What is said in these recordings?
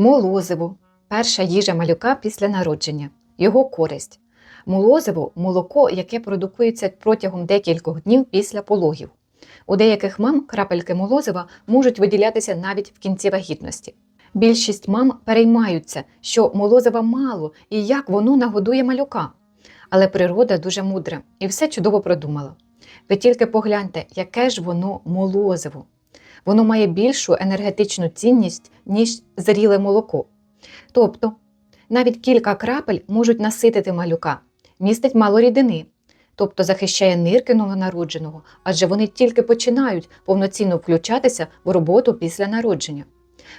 Молозиво перша їжа малюка після народження. Його користь. Молозиво молоко, яке продукується протягом декількох днів після пологів. У деяких мам крапельки молозива можуть виділятися навіть в кінці вагітності. Більшість мам переймаються, що молозива мало і як воно нагодує малюка. Але природа дуже мудра і все чудово продумала. Ви тільки погляньте, яке ж воно молозиво. Воно має більшу енергетичну цінність, ніж зріле молоко. Тобто, навіть кілька крапель можуть наситити малюка, містить мало рідини, тобто захищає нирки новонародженого, адже вони тільки починають повноцінно включатися в роботу після народження.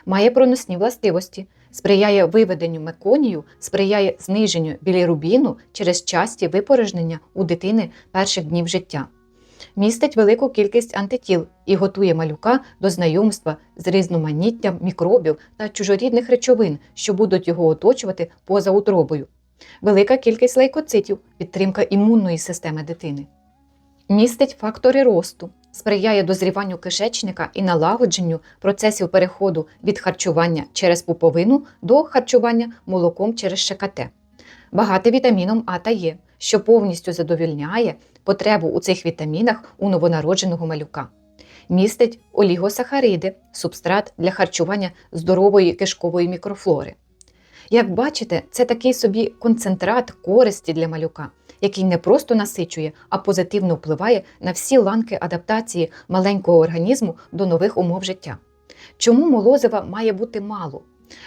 Має проносні властивості, сприяє виведенню меконію, сприяє зниженню білірубіну через часті випорожнення у дитини перших днів життя. Містить велику кількість антитіл і готує малюка до знайомства з різноманіттям мікробів та чужорідних речовин, що будуть його оточувати поза утробою. Велика кількість лейкоцитів, підтримка імунної системи дитини. Містить фактори росту, сприяє дозріванню кишечника і налагодженню процесів переходу від харчування через пуповину до харчування молоком через ШКТ. Багате вітаміном А та Е, що повністю задовільняє потребу у цих вітамінах у новонародженого малюка. Містить олігосахариди, субстрат для харчування здорової кишкової мікрофлори. Як бачите, це такий собі концентрат користі для малюка, який не просто насичує, а позитивно впливає на всі ланки адаптації маленького організму до нових умов життя. Чому молозива має бути мало?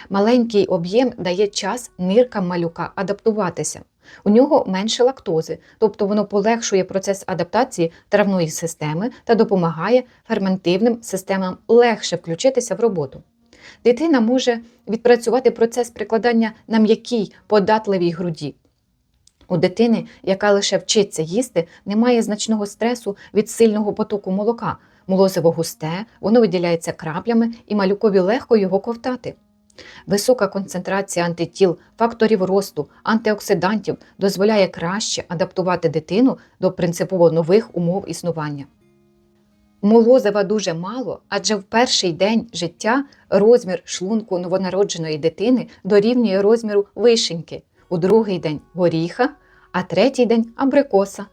Маленький об'єм дає час ниркам малюка адаптуватися. У нього менше лактози, тобто воно полегшує процес адаптації травної системи та допомагає ферментивним системам легше включитися в роботу. Дитина може відпрацювати процес прикладання на м'якій податливій груді. У дитини, яка лише вчиться їсти, немає значного стресу від сильного потоку молока. Молозиво густе, воно виділяється краплями і малюкові легко його ковтати. Висока концентрація антитіл, факторів росту, антиоксидантів дозволяє краще адаптувати дитину до принципово нових умов існування. Молозива дуже мало, адже в перший день життя розмір шлунку новонародженої дитини дорівнює розміру вишеньки, у другий день горіха, а третій день абрикоса.